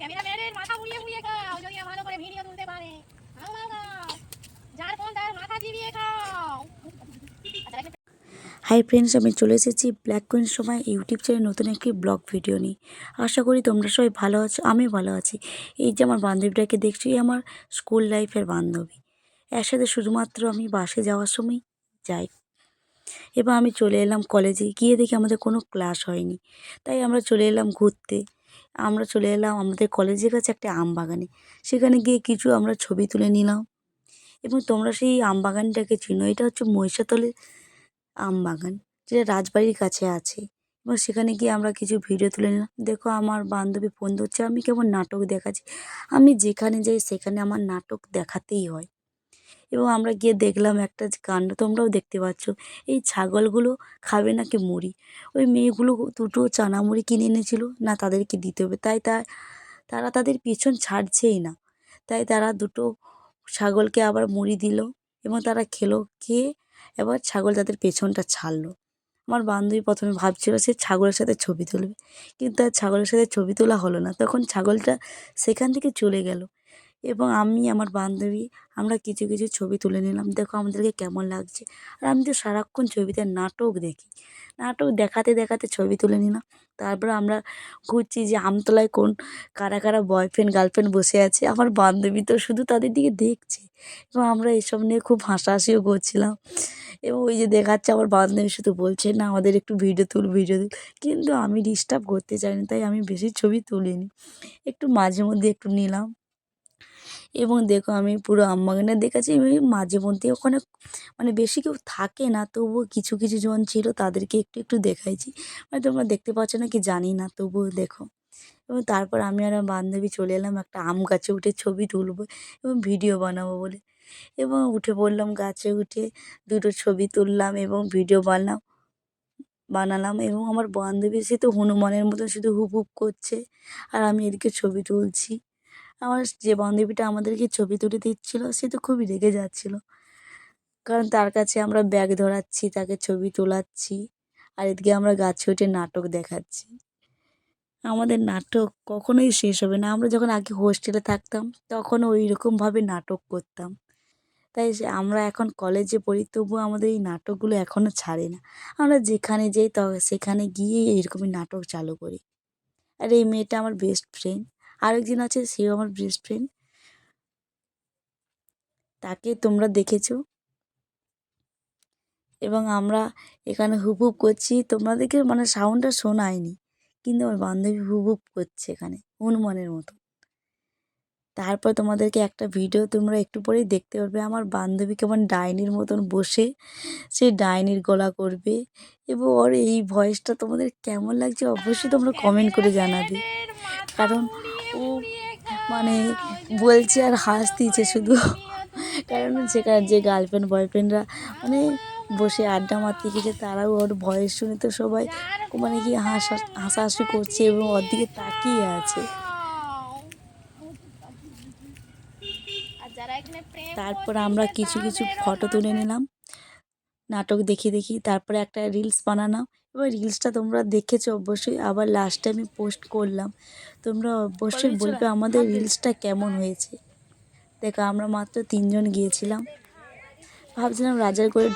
ক্যামেরাম্যানের মাথা মুড়িয়ে মুড়িয়ে খাও, যদি ভালো করে ভিডিও তুলতে পারে। যার ফোন তার মাথা চিবিয়ে খাও। হাই ফ্রেন্ডস আমি চলে এসেছি ব্ল্যাক কুইন সময় ইউটিউব চ্যানেল নতুন একটি ব্লগ ভিডিও নিয়ে। আশা করি তোমরা সবাই ভালো আছো, আমি ভালো আছি। এই যে আমার বান্ধবীটাকে দেখছি আমার স্কুল লাইফের বান্ধবী। একসাথে শুধুমাত্র আমি বাসে যাওয়ার সময় যাই। এবার আমি চলে এলাম কলেজে গিয়ে দেখি আমাদের কোনো ক্লাস হয়নি। তাই আমরা চলে এলাম ঘুরতে। আমরা চলে এলাম আমাদের কলেজের কাছে একটা আম বাগানে। সেখানে গিয়ে কিছু আমরা ছবি তুলে নিলাম। এবং তোমরা সেই আম বাগানটাকে চিনো, এটা হচ্ছে মহিষাতলের আম বাগান, যেটা রাজবাড়ির কাছে আছে। এবং সেখানে গিয়ে আমরা কিছু ভিডিও তুলে নিলাম। দেখো আমার বান্ধবী ফোন ধরছে, আমি কেমন নাটক দেখাচ্ছি। আমি যেখানে যাই সেখানে আমার নাটক দেখাতেই হয়। এবং আমরা গিয়ে দেখলাম একটা কাণ্ড, তোমরাও দেখতে পাচ্ছ। এই ছাগলগুলো খাবে নাকি মুড়ি? ওই মেয়েগুলো দুটো চানা মুড়ি কিনে এনেছিল, না তাদেরকে দিতে হবে। তাই তা, তারা তাদের পিছন ছাড়ছেই না। তাই তারা দুটো ছাগলকে আবার মুড়ি দিল এবং তারা খেলো, খেয়ে এবার ছাগল তাদের পেছনটা ছাড়লো। আমার বান্ধবী প্রথমে ভাবছিল সে ছাগলের সাথে ছবি তুলবে, কিন্তু তার ছাগলের সাথে ছবি তোলা হলো না। তখন ছাগলটা সেখান থেকে চলে গেল। এবং আমি, আমার বান্ধবী, আমরা কিছু কিছু ছবি তুলে নিলাম। দেখো আমাদেরকে কেমন লাগছে। আর আমি তো সারাক্ষণ ছবিতে নাটক দেখি। নাটক দেখাতে দেখাতে ছবি তুলে নিলাম। তারপর আমরা ঘুরছি যে আমতলায় কোন, কারা কারা বয়ফ্রেন্ড গার্লফ্রেন্ড বসে আছে। আমার বান্ধবী তো শুধু তাদের দিকে দেখছে। এবং আমরা এসব নিয়ে খুব হাসাহাসিও করছিলাম। এবং ওই যে দেখাচ্ছে, আমার বান্ধবী শুধু বলছে, না, আমাদের একটু ভিডিও তুল ভিডিও তুল। কিন্তু আমি ডিস্টার্ব করতে চাইনি, তাই আমি বেশি ছবি তুলিনি। একটু মাঝে মধ্যে একটু নিলাম। এবং দেখো আমি পুরো আমবাগানে দেখাচ্ছি আমি মাঝে মধ্যে ওখানে মানে বেশি কেউ থাকে না, তবুও কিছু কিছু জন ছিল তাদেরকে একটু একটু দেখাইছি। মানে তোমরা দেখতে পাচ্ছ না কি জানি না, তবুও দেখো। এবং তারপর আমি আর বান্ধবী চলে এলাম একটা আম গাছে উঠে ছবি তুলবো এবং ভিডিও বানাবো বলে। এবং উঠে পড়লাম গাছে উঠে, দুটো ছবি তুললাম এবং ভিডিও বানালাম বানালাম এবং আমার বান্ধবী সে তো হনুমানের মতো শুধু হুপ হুপ করছে, আর আমি এদিকে ছবি তুলছি। আমার যে বান্ধবীটা আমাদেরকে ছবি তুলে দিচ্ছিল, সে তো খুবই রেগে যাচ্ছিল। কারণ তার কাছে আমরা ব্যাগ ধরাচ্ছি, তাকে ছবি তোলাচ্ছি, আর এদিকে আমরা গাছে উঠে নাটক দেখাচ্ছি। আমাদের নাটক কখনোই শেষ হবে না। আমরা যখন আগে হোস্টেলে থাকতাম তখনও ওই রকমভাবে নাটক করতাম। তাই আমরা এখন কলেজে পড়ি, তবুও আমাদের এই নাটকগুলো এখনও ছাড়ে না। আমরা যেখানে যাই, ত, সেখানে গিয়ে এইরকমই নাটক চালু করি। আর এই মেয়েটা আমার বেস্ট ফ্রেন্ড আরেকজন আছে, সেও আমার বেস্ট ফ্রেন্ড তাকে তোমরা দেখেছ? এবং আমরা এখানে হুপ করছি। তোমাদেরকে মানে সাউন্ডটা শোনায়নি, কিন্তু আমার বান্ধবী হুপ করছে এখানে হনুমানের মতো। তারপর তোমাদেরকে একটা ভিডিও তোমরা একটু পরেই দেখতে পারবে। আমার বান্ধবী কেমন ডাইনির মতন বসে, সে ডাইনির গলা করবে। এবং ওর এই ভয়েসটা তোমাদের কেমন লাগছে অবশ্যই তোমরা কমেন্ট করে জানাবে। কারণ ও মানে বলছে আর হাসতিছে শুধু। কারণ সেখানে যে গার্লফ্রেন্ড বয়ফ্রেন্ডরা মানে বসে আড্ডা মারতে গেছে তারাও ওর ভয়েস শুনে তো সবাই মানে কি হাসা হাসাহাসি করছে এবং ওর দিকে তাকিয়ে আছে। তারপর আমরা কিছু কিছু ফটো তুলে নিলাম। নাটক দেখি দেখি তারপরে একটা রিলস বানানো এবার রিলসটা তোমরা দেখেছ অবশ্যই আবার লাস্টে আমি পোস্ট করলাম। তোমরা অবশ্যই বলবে আমাদের রিলসটা কেমন হয়েছে? দেখো আমরা মাত্র তিনজন গিয়েছিলাম। ভাবছিলাম রাজার করে